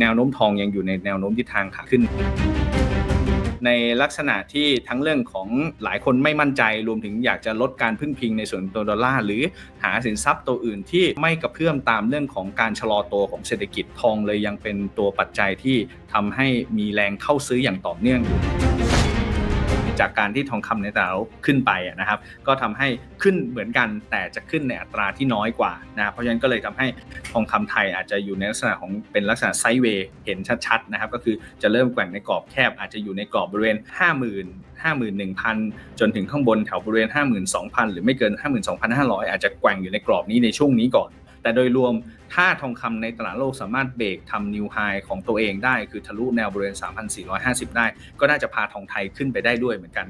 แนวโน้มทองยังอยู่ในแนวโน้มทิศทางขาขึ้น ในลักษณะที่ทั้งเรื่องของหลายคนไม่มั่นใจรวมถึงอยากจะลดการพึ่งพิงในส่วนตัวดอลลาร์หรือหาสินทรัพย์ตัวอื่นที่ไม่กระเพื่อมตามเรื่องของการชะลอตัวของเศรษฐกิจทองเลยยังเป็นตัวปัจจัยที่ทำให้มีแรงเข้าซื้ออย่างต่อเนื่องอยู่ จากการที่ทองคำในตลาดขึ้นไปนะครับ ก็ทำให้ขึ้นเหมือนกันแต่จะขึ้นในอัตราที่น้อยกว่านะเพราะฉะนั้นก็เลยทำให้ทองคำไทยอาจจะอยู่ในลักษณะของเป็นลักษณะไซด์เวย์เห็นชัดๆนะครับ ก็คือจะเริ่มแกว่งในกรอบแคบ อาจจะอยู่ในกรอบบริเวณ 50,000 51,000 จนถึงข้างบนแถวบริเวณ 52,000 หรือไม่เกิน 52,500 อาจจะแกว่งอยู่ในกรอบนี้ในช่วงนี้ก่อน แต่โดยรวมถ้าทองคำในตลาดโลกสามารถเบรกทำนิวไฮของตัวเองได้ คือทะลุแนวบริเวณ 3,450 ได้ ก็น่าจะพาทองไทยขึ้นไปได้ด้วยเหมือนกัน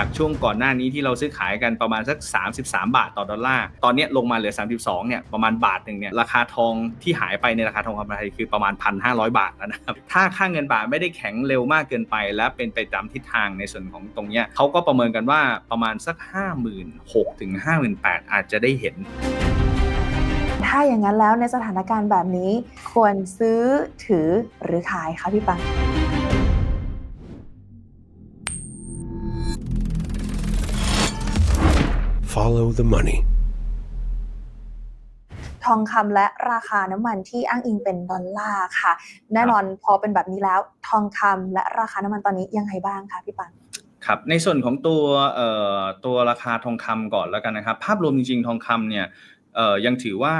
จากช่วงก่อนหน้านี้ที่เราซื้อขายกันประมาณสัก 33 บาทต่อดอลลาร์ ตอนนี้ลงมาเหลือ 32 เนี่ยประมาณบาทหนึ่งเนี่ยราคาทองที่หายไปในราคาทองคำไทยคือประมาณ 1,500 บาทแล้วนะครับ ถ้าค่าเงินบาทไม่ได้แข็งเร็วมากเกินไป และเป็นไปตามทิศทางในส่วนของตรงเนี้ยเขาก็ประเมินกันว่าประมาณสัก 56,000ถึง58,000 อาจจะได้เห็นถ้าอย่างนั้นแล้วในสถานการณ์แบบนี้ ควรซื้อถือหรือขายคะพี่ปัง Follow the money. ทองคำและราคาน้ำมันที่อ้างอิงเป็นดอลลาร์ค่ะ แน่นอนพอเป็นแบบนี้แล้ว ทองคำและราคาน้ำมันตอนนี้ยังไงบ้างคะพี่ปังครับในส่วนของตัวเอ่อตัวราคาทองคำก่อนแล้วกันนะครับ ภาพรวมจริงๆ ทองคำเนี่ยเอ่อยังถือว่า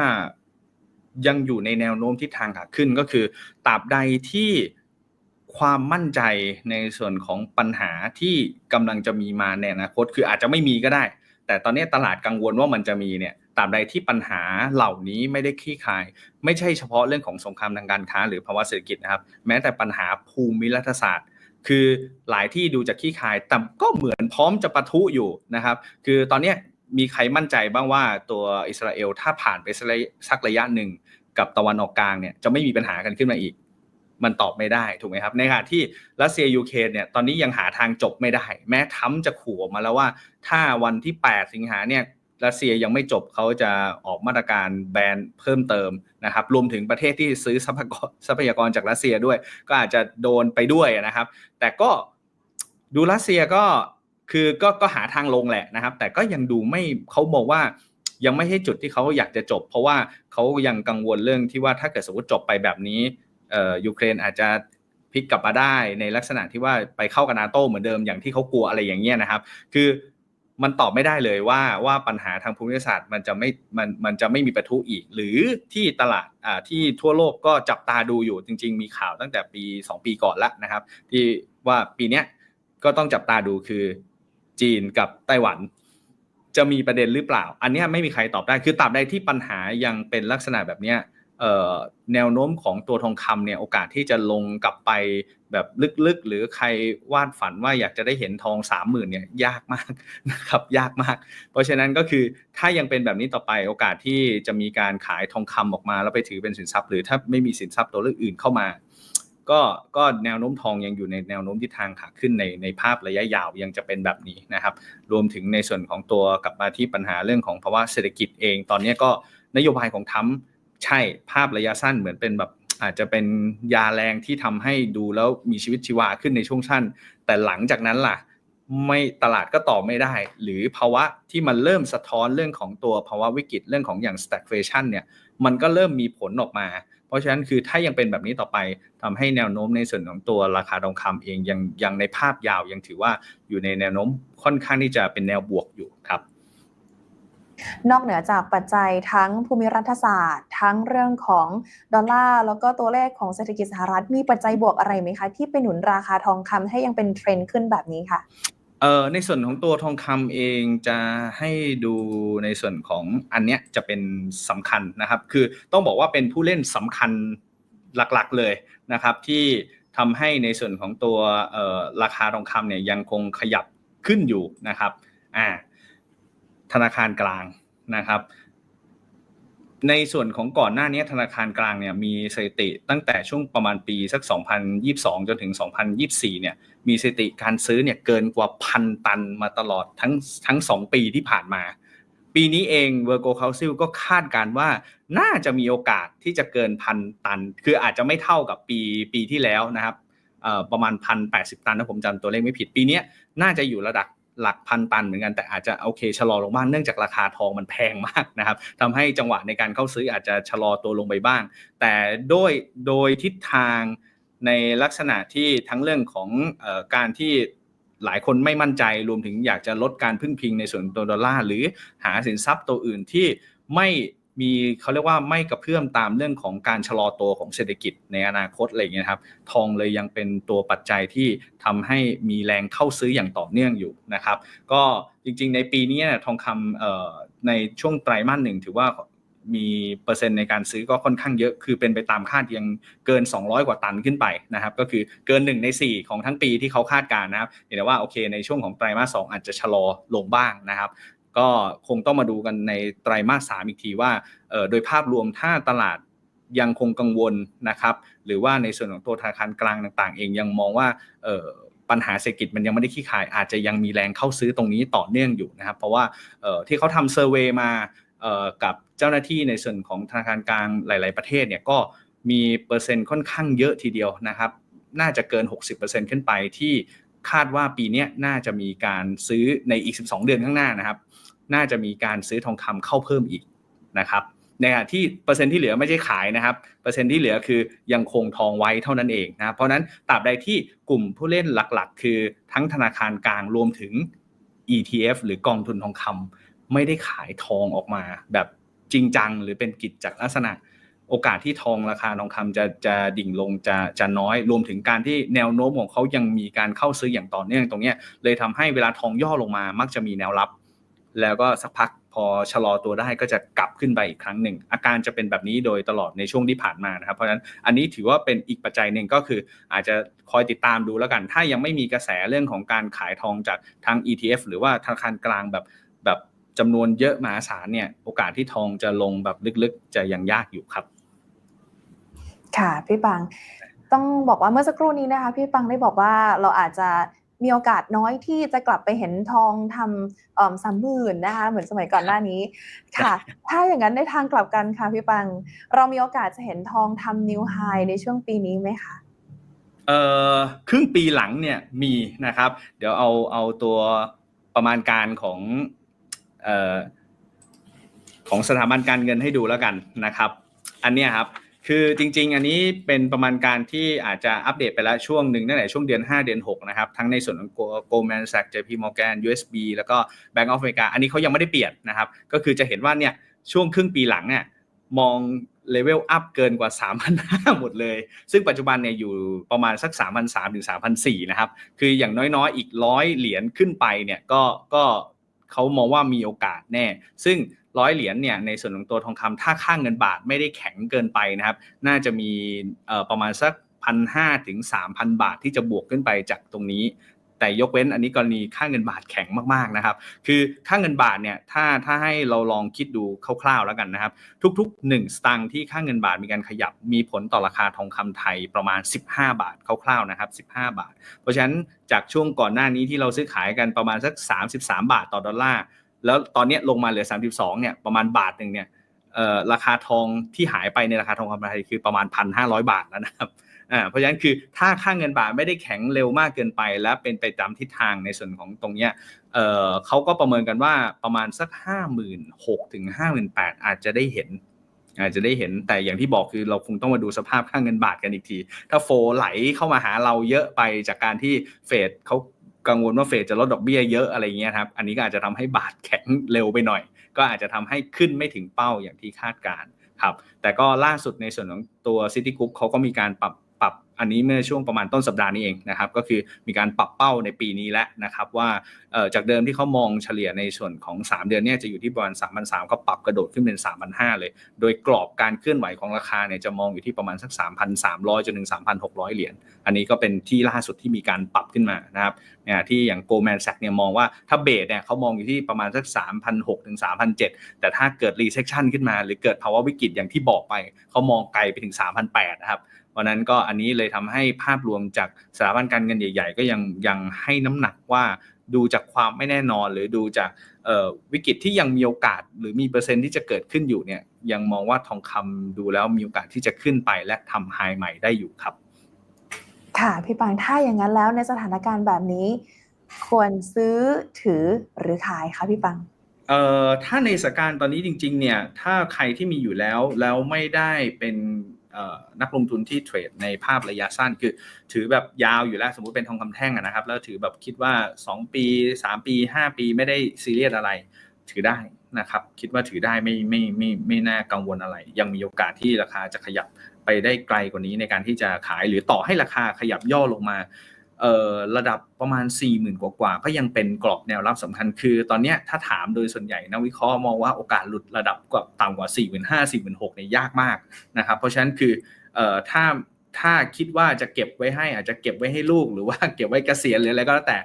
ยังอยู่ในแนวโน้มทิศทางขาขึ้นก็คือตราบใดที่ความมั่นใจในส่วนของปัญหาที่กำลังจะมีมาในอนาคต คืออาจจะไม่มีก็ได้ แต่ตอนนี้ตลาดกังวลว่ามันจะมีเนี่ยตราบใดที่ปัญหาเหล่านี้ไม่ได้คลี่คลาย ไม่ใช่เฉพาะเรื่องของสงครามทางการค้า หรือภาวะเศรษฐกิจนะครับ แม้แต่ปัญหาภูมิรัฐศาสตร์ คือหลายที่ดูจากขี้คลายแต่ก็เหมือนพร้อมจะปะทุอยู่นะครับ คือตอนนี้มีใครมั่นใจบ้างว่าตัวอิสราเอลถ้าผ่านไปสักระยะหนึ่งกับตะวันออกกลางเนี่ยจะไม่มีปัญหากันขึ้นมาอีก มันตอบไม่ได้ถูกไหมครับในขณะที่รัสเซียยูเครนเนี่ยตอนนี้ยังหาทางจบไม่ได้ แม้ทรัมจะขู่ออกมาแล้วว่า ถ้าวันที่ 8 สิงหาเนี่ยรัสเซียยังไม่จบเขาจะออกมาตรการแบนเพิ่มเติมนะครับรวมถึงประเทศที่ซื้อทรัพยากรจากรัสเซียด้วย ก็อาจจะโดนไปด้วยนะครับ แต่ก็ดูรัสเซียก็คือก็ก็หาทางลงแหละนะครับ แต่ก็ยังดูไม่เขาบอกว่ายังไม่ใช่จุดที่เขาอยากจะจบ เพราะว่าเขายังกังวลเรื่องที่ว่าถ้าเกิดสมมติจบไปแบบนี้ ยูเครนอาจจะพลิกกลับมาได้ในลักษณะที่ว่าไปเข้ากับนาโตเหมือนเดิมอย่างที่เขากลัวอะไรอย่างเงี้ยนะครับ คือมันตอบไม่ได้เลยว่าว่าปัญหาทางภูมิศาสตร์มันจะไม่มันมันจะไม่มีประทุอีก หรือที่ตลาดอ่าที่ทั่วโลกก็จับตาดูอยู่จริง ๆ มีข่าวตั้งแต่ปี 2 ปีก่อนแล้วนะครับ ที่ว่าปีเนี้ยก็ต้องจับตาดูคือจีนกับไต้หวัน จะมีประเด็นหรือเปล่า อันนี้ไม่มีใครตอบได้คือตราบใดที่ปัญหายังเป็นลักษณะแบบเนี้ย แนวโน้มของตัวทองคำเนี่ยโอกาสที่จะลงกลับไปแบบลึกๆ หรือใครวาดฝันว่าอยากจะได้เห็นทองสามหมื่นเนี่ยยากมากนะครับยากมาก เพราะฉะนั้นก็คือถ้ายังเป็นแบบนี้ต่อไปโอกาสที่จะมีการขายทองคำออกมา แล้วไปถือเป็นสินทรัพย์ หรือถ้าไม่มีสินทรัพย์ตัวเลือกอื่นเข้ามา ก็ก็แนวโน้มทองยังอยู่ในแนวโน้มทิศทางขาขึ้นในในภาพระยะยาวยังจะเป็นแบบนี้นะครับ รวมถึงในส่วนของตัวกลับมาที่ปัญหาเรื่องของภาวะเศรษฐกิจเอง ตอนนี้ก็นโยบายของทรัม ใช่ภาพระยะสั้นเหมือนเป็นแบบอาจจะเป็นยาแรงที่ทำให้ดูแล้วมีชีวิตชีวาขึ้นในช่วงสั้น แต่หลังจากนั้นล่ะ ไม่ตลาดก็ตอบไม่ได้ หรือภาวะที่มันเริ่มสะท้อนเรื่องของตัวภาวะวิกฤตเรื่องของอย่าง stagflation เนี่ยมันก็เริ่มมีผลออกมา เพราะฉะนั้นคือถ้ายังเป็นแบบนี้ต่อไปทำให้แนวโน้มในส่วนของตัวราคาทองคำเองยังยังในภาพยาวยังถือว่าอยู่ในแนวโน้มค่อนข้างที่จะเป็นแนวบวกอยู่ครับ นอกเหนือจากปัจจัยทั้งภูมิรัฐศาสตร์ ทั้งเรื่องของดอลลาร์แล้วก็ตัวเลขของเศรษฐกิจสหรัฐมีปัจจัยบวกอะไรไหมคะ ที่ไปหนุนราคาทองคำให้ยังเป็นเทรนด์ขึ้นแบบนี้ค่ะเอ่อในส่วนของตัวทองคำเองจะให้ดูในส่วนของอันเนี้ยจะเป็นสำคัญนะครับ คือต้องบอกว่าเป็นผู้เล่นสำคัญหลักๆเลยนะครับ ที่ทำให้ในส่วนของตัวราคาทองคำเนี่ยยังคงขยับขึ้นอยู่นะครับอ่า ธนาคารกลางนะครับ ในส่วนของก่อนหน้านี้ธนาคารกลางเนี่ยมีสถิติตั้งแต่ช่วงประมาณปีสัก 2022 จนถึง 2024 เนี่ยมีสถิติการซื้อเนี่ยเกินกว่าพันตันมาตลอดทั้งทั้งสองปีที่ผ่านมา ปีนี้เอง Virgo Council ก็คาดการณ์ว่าน่าจะมีโอกาสที่จะเกินพันตัน คืออาจจะไม่เท่ากับปีปีที่แล้วนะครับประมาณพันแปดสิบตันถ้าผมจำตัวเลขไม่ผิดปีนี้น่าจะอยู่ระดับ หลักพันตันเหมือนกันแต่อาจจะโอเคชะลอลงบ้างเนื่องจากราคาทองมันแพงมากนะครับทำให้จังหวะในการเข้าซื้ออาจจะชะลอตัวลงไปบ้าง แต่โดยโดยทิศทางในลักษณะที่ทั้งเรื่องของออการที่หลายคนไม่มั่นใจรวมถึงอยากจะลดการพึ่งพิงในส่วนตัวดอลลาร์หรือหาสินทรัพย์ตัวอื่นที่ไม่ มีเขาเรียกว่าไม่กระเพื่อมตามเรื่องของการชะลอตัวของเศรษฐกิจในอนาคตอะไรอย่างเงี้ยครับทองเลยยังเป็นตัวปัจจัยที่ทำให้มีแรงเข้าซื้ออย่างต่อเนื่องอยู่นะครับ ก็จริงๆ ในปีนี้ทองคำในช่วงไตรมาสหนึ่งถือว่ามีเปอร์เซ็นต์ในการซื้อก็ค่อนข้างเยอะ คือเป็นไปตามคาดยังเกิน 200 กว่าตันขึ้นไปนะครับ ก็คือเกิน 1 ใน 4 ของทั้งปีที่เขาคาดการณ์นะครับเห็นว่าโอเคในช่วงของไตรมาส2อาจจะชะลอลงบ้างนะครับ ก็คงต้องมาดูกันในไตรมาส3อีกทีว่าโดยภาพรวมถ้าตลาดยังคงกังวลนะครับ หรือว่าในส่วนของตัวธนาคารกลางต่าง ๆ เองยังมองว่าปัญหาเศรษฐกิจมันยังไม่ได้ขี้ขาย อาจจะยังมีแรงเข้าซื้อตรงนี้ต่อเนื่องอยู่นะครับ เพราะว่าที่เขาทำเซอร์เวยมากับเจ้าหน้าที่ในส่วนของธนาคารกลางหลาย ๆประเทศเนี่ยก็มีเปอร์เซ็นต์ค่อนข้างเยอะทีเดียวนะครับ น่าจะเกิน 60%ขึ้นไปที่คาดว่าปีนี้น่าจะมีการซื้อในอีก 12 เดือนข้างหน้านะครับ น่าจะมีการซื้อทองคำเข้าเพิ่มอีกนะครับในขณะที่เปอร์เซ็นต์ที่เหลือไม่ใช่ขายนะครับ เปอร์เซ็นต์ที่เหลือคือยังคงทองไว้เท่านั้นเองนะเพราะนั้นตราบใดที่กลุ่มผู้เล่นหลักๆ คือทั้งธนาคารกลางรวมถึง ETF หรือกองทุนทองคำไม่ได้ขายทองออกมา แบบจริงจังหรือเป็นกิจจากลักษณะ โอกาสที่ทองราคาทองคำจะจะดิ่งลงจะจะน้อย รวมถึงการที่แนวโน้มของเขายังมีการเข้าซื้ออย่างต่อเนื่องตรงเนี้ยเลยทำให้เวลาทองย่อลงมามักจะมีแนวรับ แล้วก็สักพักพอชะลอตัวได้ก็จะกลับขึ้นไปอีกครั้งหนึ่ง อาการจะเป็นแบบนี้โดยตลอดในช่วงที่ผ่านมานะครับ เพราะฉะนั้นอันนี้ถือว่าเป็นอีกปัจจัยหนึ่งก็คือ อาจจะคอยติดตามดูแล้วกัน ถ้ายังไม่มีกระแสเรื่องของการขายทองจากทาง ETF หรือว่าธนาคารกลางแบบแบบจำนวนเยอะมหาศาลเนี่ยโอกาสที่ทองจะลงแบบลึกๆ จะยังยากอยู่ครับ ค่ะพี่ปังต้องบอกว่าเมื่อสักครู่นี้นะคะ พี่ปังได้บอกว่าเราอาจจะ มีโอกาสน้อยที่จะกลับไปเห็นทองทำสามหมื่นนะคะเหมือนสมัยก่อนหน้านี้ค่ะ ถ้าอย่างนั้นในทางกลับกันค่ะพี่ปัง เรามีโอกาสจะเห็นทองทำนิวไฮในช่วงปีนี้ไหมคะเอ่อครึ่งปีหลังเนี่ยมีนะครับ เดี๋ยวเอาเอาตัวประมาณการของเอ่อของสถาบันการเงินให้ดูแล้วกันนะครับ อันเนี้ยครับ คือจริง ๆ อันนี้เป็นประมาณการที่อาจจะอัปเดตไปแล้วช่วงหนึ่งตั้งแต่ช่วงเดือน 5 เดือน 6 นะครับ ทั้งในส่วนของ Goldman Sachs JP Morgan USB แล้วก็ Bank of America อันนี้เขายังไม่ได้เปลี่ยนนะครับ ก็คือจะเห็นว่าเนี่ยช่วงครึ่งปีหลังเนี่ยมองเลเวลอัพเกินกว่า 3,500 หมดเลย ซึ่งปัจจุบันเนี่ยอยู่ประมาณสัก 3,300 ถึง 3,400 นะครับ คืออย่างน้อยๆ อีกร้อยเหรียญขึ้นไปเนี่ยก็ก็เขามองว่ามีโอกาสแน่ ซึ่ง ร้อยเหรียญเนี่ยในส่วนของตัวทองคำถ้าค่างเงินบาทไม่ได้แข็งเกินไปนะครับ น่าจะมีประมาณสักพันห้าถึงสามพันบาทที่จะบวกขึ้นไปจากตรงนี้ แต่ยกเว้นอันนี้กรณีค่าเงินบาทแข็งมากๆนะครับ คือค่าเงินบาทเนี่ยถ้าถ้าให้เราลองคิดดูคร่าวๆแล้วกันนะครับ ทุกๆ 1 สตางค์ที่ค่าเงินบาทมีการขยับมีผลต่อราคาทองคำไทยประมาณ 15 บาทคร่าวๆนะครับ15 บาท เพราะฉะนั้นจากช่วงก่อนหน้านี้ที่เราซื้อขายกันประมาณสัก 33 บาทต่อดอลลาร์ แล้วตอนนี้ลงมาเหลือ 32เนี่ยประมาณบาทหนึ่งเนี่ยราคาทองที่หายไปในราคาทองคำไทยคือประมาณ 1,500 บาทแล้วนะครับเพราะฉะนั้นคือถ้าค่าเงินบาทไม่ได้แข็งเร็วมากเกินไป และเป็นไปตามทิศทางในส่วนของตรงเนี้ยเเขาก็ประเมินกันว่าประมาณสัก 56,000ถึง58,000 อาจจะได้เห็น อาจจะได้เห็นแต่อย่างที่บอกคือเราคงต้องมาดูสภาพค่าเงินบาทกันอีกที ถ้าโฟไหลเข้ามาหาเราเยอะไปจากการที่เฟดเขา กังวลว่าเฟดจะลดดอกเบี้ยเยอะอะไรเงี้ยครับ อันนี้ก็อาจจะทำให้บาทแข็งเร็วไปหน่อย ก็อาจจะทำให้ขึ้นไม่ถึงเป้าอย่างที่คาดการครับ แต่ก็ล่าสุดในส่วนของตัว City Group เขาก็มีการปรับ อันนี้เมื่อช่วงประมาณต้นสัปดาห์นี้เองนะครับก็คือมีการปรับเป้าในปีนี้แล้วนะครับว่าจากเดิมที่เขามองเฉลี่ยในส่วนของ 3 เดือนเนี่ยจะอยู่ที่ประมาณ3,300เขาปรับกระโดดขึ้นเป็น3,500เลย โดยกรอบการเคลื่อนไหวของราคาเนี่ยจะมองอยู่ที่ประมาณสัก 3,300จนถึง 3,600 เหรียญอันนี้ก็เป็นที่ล่าสุดที่มีการปรับขึ้นมานะครับเนี่ยที่อย่าง Goldman Sachs เนี่ยมองว่าถ้าเบสเนี่ยเขามองอยู่ที่ประมาณสัก 3,600ถึง3,700 แต่ถ้าเกิด recession ขึ้นมา หรือเกิดภาวะวิกฤตอย่างที่บอกไปเขามองไกลไปถึง 3,800นะครับ ราะนั้นก็อันนี้เลยเลยทำให้ภาพรวมจากสถาบันการเงินใหญ่ ๆ ก็ยังยังให้น้ำหนักว่าดูจากความไม่แน่นอนหรือดูจากเอ่อวิกฤตที่ยังมีโอกาส หรือมีเปอร์เซ็นต์ที่จะเกิดขึ้นอยู่เนี่ยยังมองว่าทองคำดูแล้วมีโอกาสที่จะขึ้นไปและทำไฮใหม่ได้อยู่ครับ ค่ะพี่ปังถ้าอย่างนั้นแล้วในสถานการณ์แบบนี้ ควรซื้อถือหรือขายคะพี่ปังเอ่อถ้าในสถานการณ์ตอนนี้จริง ๆ เนี่ยถ้าใครที่มีอยู่แล้วแล้วไม่ได้เป็นเอ่อ นักลงทุนที่เทรดในภาพระยะสั้น คือถือแบบยาวอยู่แล้วสมมุติเป็นทองคำแท่งนะครับ แล้วถือแบบคิดว่า 2 ปี 3 ปี 5 ปีไม่ได้ซีเรียสอะไร ถือได้นะครับ คิดว่าถือได้ไม่ไม่ไม่ไม่น่ากังวลอะไร ยังมีโอกาสที่ราคาจะขยับไปได้ไกลกว่านี้ในการที่จะขายหรือต่อให้ราคาขยับย่อลงมา ระดับประมาณ 4 0,000 กว่ากว่าก็ยังเป็นกรอบแนวรับสำคัญคือ ตอนนี้ถ้าถามโดยส่วนใหญ่นักวิเคราะห์มองว่าโอกาสหลุดระดับกว่าต่ำกว่า 4 5 0 0 0 4 6 0 0เนี่ยยากมากนะครับเพราะฉะนั้นคือเอ่อถ้าถ้าคิดว่าจะเก็บไว้ให้อาจจะเก็บไว้ให้ลูกหรือว่าเก็บไว้เกษียณหรืออะไรก็แล้วแต่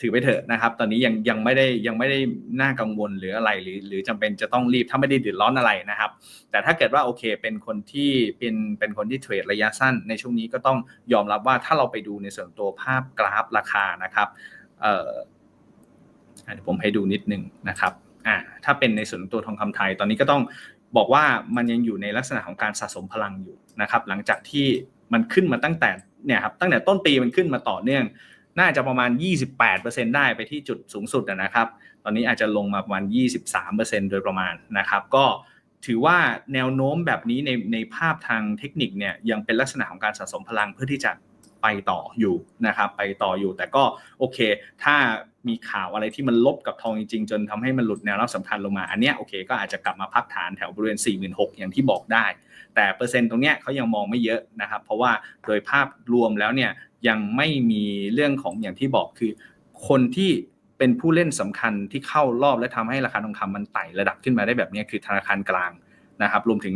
ถือไปเถอะนะครับ ตอนนี้ยังยังไม่ได้ยังไม่ได้น่ากังวลหรืออะไรหรือหรือจำเป็นจะต้องรีบถ้าไม่ได้เดือดร้อนอะไรนะครับ แต่ถ้าเกิดว่าโอเคเป็นคนที่เป็นเป็นคนที่เทรดระยะสั้นในช่วงนี้ก็ต้องยอมรับว่าถ้าเราไปดูในส่วนตัวภาพกราฟราคานะครับเอ่อเดี๋ยวผมให้ดูนิดนึงนะครับอ่าถ้าเป็นในส่วนตัวทองคำไทย ตอนนี้ก็ต้องบอกว่ามันยังอยู่ในลักษณะของการสะสมพลังอยู่นะครับ หลังจากที่มันขึ้นมาตั้งแต่เนี่ยครับตั้งแต่ต้นปีมันขึ้นมาต่อเนื่อง น่าจะประมาณ 28%ได้ไปที่จุดสูงสุดนะครับ ตอนนี้อาจจะลงมาประมาณ 23%โดยประมาณนะครับ ก็ถือว่าแนวโน้มแบบนี้ในในภาพทางเทคนิคเนี่ยยังเป็นลักษณะของการสะสมพลังเพื่อที่จะไปต่ออยู่นะครับ ไปต่ออยู่แต่ก็โอเค ถ้ามีข่าวอะไรที่มันลบกับทองจริงๆ จนทำให้มันหลุดแนวรับสำคัญลงมาอันเนี้ยโอเคก็อาจจะกลับมาพักฐานแถวบริเวณ 46,000อย่างที่บอกได้ แต่เปอร์เซ็นต์ตรงเนี้ยเขายังมองไม่เยอะนะครับ เพราะว่าโดยภาพรวมแล้วเนี่ย ยังไม่มีเรื่องของอย่างที่บอกคือ คนที่เป็นผู้เล่นสำคัญที่เข้ารอบและทำให้ราคาทองคำมันไต่ระดับขึ้นมาได้แบบนี้คือธนาคารกลางนะครับ รวมถึง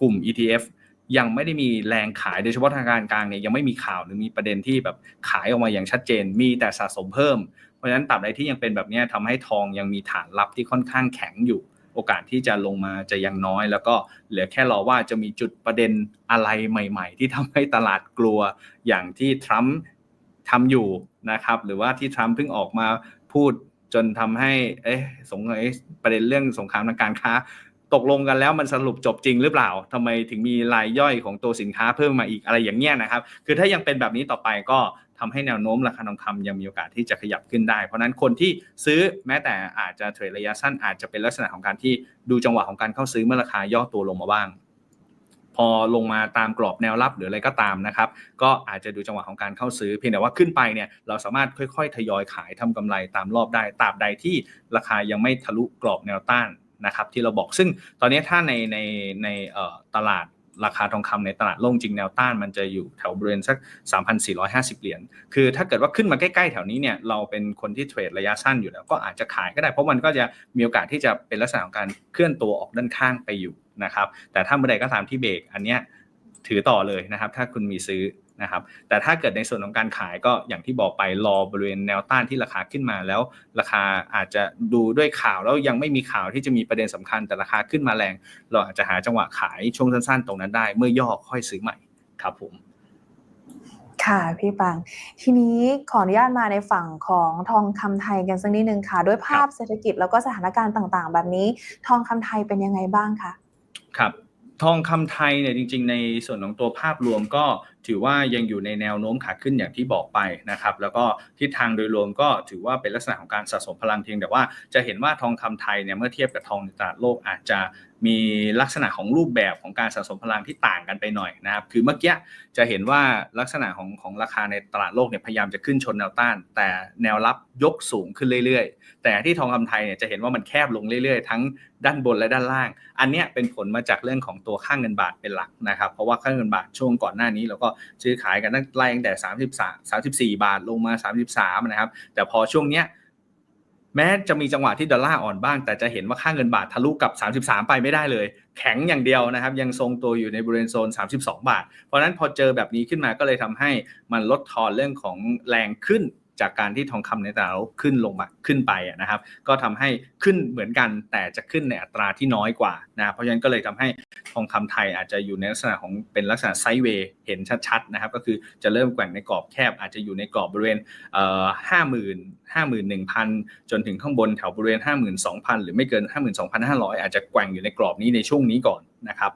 กลุ่ม ETF ยังไม่ได้มีแรงขายโดยเฉพาะธนาคารกลางเนี่ยยังไม่มีข่าวหรือมีประเด็นที่แบบขายออกมาอย่างชัดเจน มีแต่สะสมเพิ่ม เพราะฉะนั้นตราบใดที่ยังเป็นแบบนี้ยทำให้ทองยังมีฐานรับที่ค่อนข้างแข็งอยู่ โอกาสที่จะลงมาจะยังน้อย แล้วก็เหลือแค่รอว่าจะมีจุดประเด็นอะไรใหม่ ๆ ที่ทำให้ตลาดกลัวอย่างที่ทรัมป์ทำอยู่นะครับ หรือว่าที่ทรัมป์เพิ่งออกมาพูดจนทำให้เอ๊ะสงสัยประเด็นเรื่องสงครามทางการค้าตกลงกันแล้วมันสรุปจบจริงหรือเปล่าทำไมถึงมีรายย่อยของตัวสินค้าเพิ่มมาอีกอะไรอย่างเงี้ยนะครับ คือถ้ายังเป็นแบบนี้ต่อไปก็ทำให้แนวโน้มราคาทองคำยังมีโอกาสที่จะขยับขึ้นได้ เพราะนั้นคนที่ซื้อแม้แต่อาจจะเทรดระยะสั้นอาจจะเป็นลักษณะของการที่ดูจังหวะของการเข้าซื้อเมื่อราคาย่อตัวลงมาบ้าง พอลงมาตามกรอบแนวรับหรืออะไรก็ตามนะครับ ก็อาจจะดูจังหวะของการเข้าซื้อเพียงแต่ว่าขึ้นไปเนี่ยเราสามารถค่อยๆ ทยอยขายทำกำไรตามรอบได้ตราบใดที่ราคายังไม่ทะลุกรอบแนวต้านนะครับที่เราบอกซึ่งตอนนี้ถ้าในในในตลาด ราคาทองคำในตลาดโลกจริงแนวต้านมันจะอยู่แถวบริเวณสัก 3,450 เหรียญ คือถ้าเกิดว่าขึ้นมาใกล้ๆแถวนี้เนี่ยเราเป็นคนที่เทรดระยะสั้นอยู่แล้วก็อาจจะขายก็ได้เพราะมันก็จะมีโอกาสที่จะเป็นลักษณะของการเคลื่อนตัวออกด้านข้างไปอยู่นะครับ แต่ถ้าเมื่อใดก็ตามที่เบรกอันเนี้ยถือต่อเลยนะครับ ถ้าคุณมีซื้อ นะครับแต่ถ้าเกิดในส่วนของการขายก็อย่างที่บอกไปรอบริเวณแนวต้านที่ราคาขึ้นมาแล้ว ราคาอาจจะดูด้วยข่าวแล้วยังไม่มีข่าวที่จะมีประเด็นสำคัญแต่ราคาขึ้นมาแรง เราอาจจะหาจังหวะขายช่วงสั้นๆ ตรงนั้นได้เมื่อย่อค่อยซื้อใหม่ครับผมค่ะพี่ปัง ทีนี้ขออนุญาตมาในฝั่งของทองคำไทยกันสักนิดนึงค่ะ ด้วยภาพเศรษฐกิจแล้วก็สถานการณ์ต่างๆ แบบนี้ ทองคำไทยเป็นยังไงบ้างคะครับ ทองคำไทยเนี่ยจริง ๆ ในส่วนของตัวภาพรวมก็ถือว่ายังอยู่ในแนวโน้มขาขึ้นอย่างที่บอกไปนะครับแล้วก็ทิศทางโดยรวมก็ถือว่าเป็นลักษณะของการสะสมพลังเพียงแต่ว่าจะเห็นว่าทองคำไทยเนี่ยเมื่อเทียบกับทองในตลาดโลกอาจจะ มีลักษณะของรูปแบบของการสะสมพลังที่ต่างกันไปหน่อยนะครับ คือเมื่อกี้จะเห็นว่าลักษณะของของราคาในตลาดโลกเนี่ยพยายามจะขึ้นชนแนวต้าน แต่แนวรับยกสูงขึ้นเรื่อยๆ แต่ที่ทองคำไทยเนี่ยจะเห็นว่ามันแคบลงเรื่อยๆ ทั้งด้านบนและด้านล่าง อันเนี้ยเป็นผลมาจากเรื่องของตัวค่างเงินบาทเป็นหลักนะครับ เพราะว่าค่างเงินบาทช่วงก่อนหน้านี้เราก็ซื้อขายกันตั้งไล่ตั้งแต่ 33 34 บาทลงมา 33 นะครับ แต่พอช่วงเนี้ย แม้จะมีจังหวะที่ดอลลาร์อ่อนบ้าง แต่จะเห็นว่าค่าเงินบาททะลุกับ 33 ไปไม่ได้เลย แข็งอย่างเดียวนะครับ ยังทรงตัวอยู่ในบริเวณโซน 32 บาท เพราะนั้นพอเจอแบบนี้ขึ้นมาก็เลยทำให้มันลดทอนเรื่องของแรงขึ้น จากการที่ทองคำในตลาดขึ้นลงมาขึ้นไปนะครับ ก็ทำให้ขึ้นเหมือนกันแต่จะขึ้นในอัตราที่น้อยกว่านะเพราะฉะนั้นก็เลยทำให้ทองคำไทยอาจจะอยู่ในลักษณะของเป็นลักษณะไซด์เวย์เห็นชัดๆนะครับ ก็คือจะเริ่มแกว่งในกรอบแคบ อาจจะอยู่ในกรอบบริเวณห้าหมื่นห้าหมื่นหนึ่งพันจนถึงข้างบนแถวบริเวณห้าหมื่นสองพันหรือไม่เกินห้าหมื่นสองพันห้าร้อยอาจจะแกว่งอยู่ในกรอบนี้ในช่วงนี้ก่อนนะครับ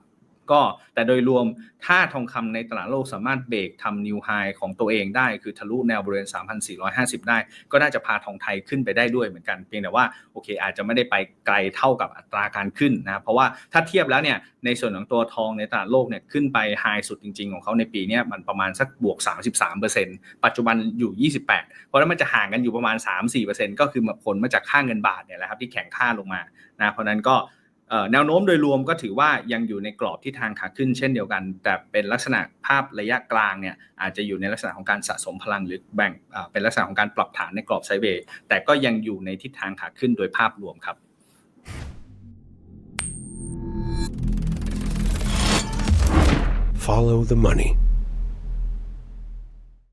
ก็แต่โดยรวมถ้าทองคำในตลาดโลกสามารถเบรกทำนิวไฮของตัวเองได้ คือทะลุแนวบริเวณ 3,450 ได้ ก็น่าจะพาทองไทยขึ้นไปได้ด้วยเหมือนกัน เพียงแต่ว่าโอเค อาจจะไม่ได้ไปไกลเท่ากับอัตราการขึ้นนะเพราะว่าถ้าเทียบแล้วเนี่ยในส่วนของตัวทองในตลาดโลกเนี่ยขึ้นไปไฮสุดจริง ๆ ของเขาในปีนี้มันประมาณสักบวก 33%ปัจจุบันอยู่ 28 เพราะนั้นมันจะห่างกันอยู่ประมาณ 3-4%ก็คือผลมาจากค่าเงินบาทเนี่ยแหละครับที่แข็งค่าลงมานะเพราะนั้นก็ แนวโน้มโดยรวมก็ถือว่ายังอยู่ในกรอบที่ทางขาขึ้นเช่นเดียวกัน แต่เป็นลักษณะภาพระยะกลางเนี่ยอาจจะอยู่ในลักษณะของการสะสมพลังหรือแบ่งเป็นลักษณะของการปรับฐานในกรอบไซเวย์แต่ก็ยังอยู่ในทิศทางขาขึ้นโดยภาพรวมครับ Follow the money.